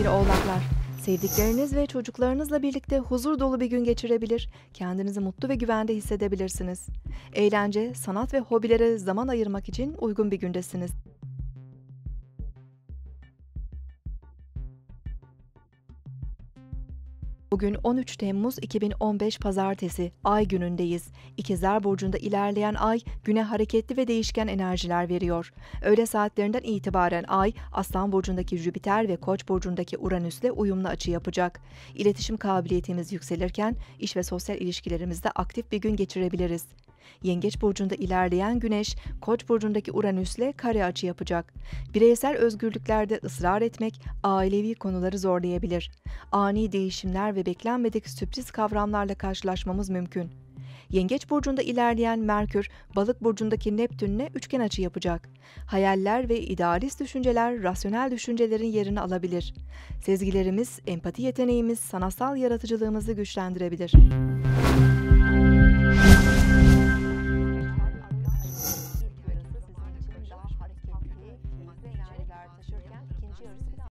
Sevgili oğlaklar, sevdikleriniz ve çocuklarınızla birlikte huzur dolu bir gün geçirebilir, kendinizi mutlu ve güvende hissedebilirsiniz. Eğlence, sanat ve hobilere zaman ayırmak için uygun bir gündesiniz. Bugün 13 Temmuz 2015 Pazartesi, Ay günündeyiz. İkizler Burcu'nda ilerleyen Ay, güne hareketli ve değişken enerjiler veriyor. Öğle saatlerinden itibaren Ay, Aslan Burcu'ndaki Jüpiter ve Koç Burcu'ndaki Uranüs'le uyumlu açı yapacak. İletişim kabiliyetimiz yükselirken, iş ve sosyal ilişkilerimizde aktif bir gün geçirebiliriz. Yengeç burcunda ilerleyen Güneş, Koç burcundaki Uranüs'le kare açı yapacak. Bireysel özgürlüklerde ısrar etmek ailevi konuları zorlayabilir. Ani değişimler ve beklenmedik sürpriz kavramlarla karşılaşmamız mümkün. Yengeç burcunda ilerleyen Merkür, Balık burcundaki Neptün'le üçgen açı yapacak. Hayaller ve idealist düşünceler rasyonel düşüncelerin yerini alabilir. Sezgilerimiz, empati yeteneğimiz, sanatsal yaratıcılığımızı güçlendirebilir. 지어졌습니다.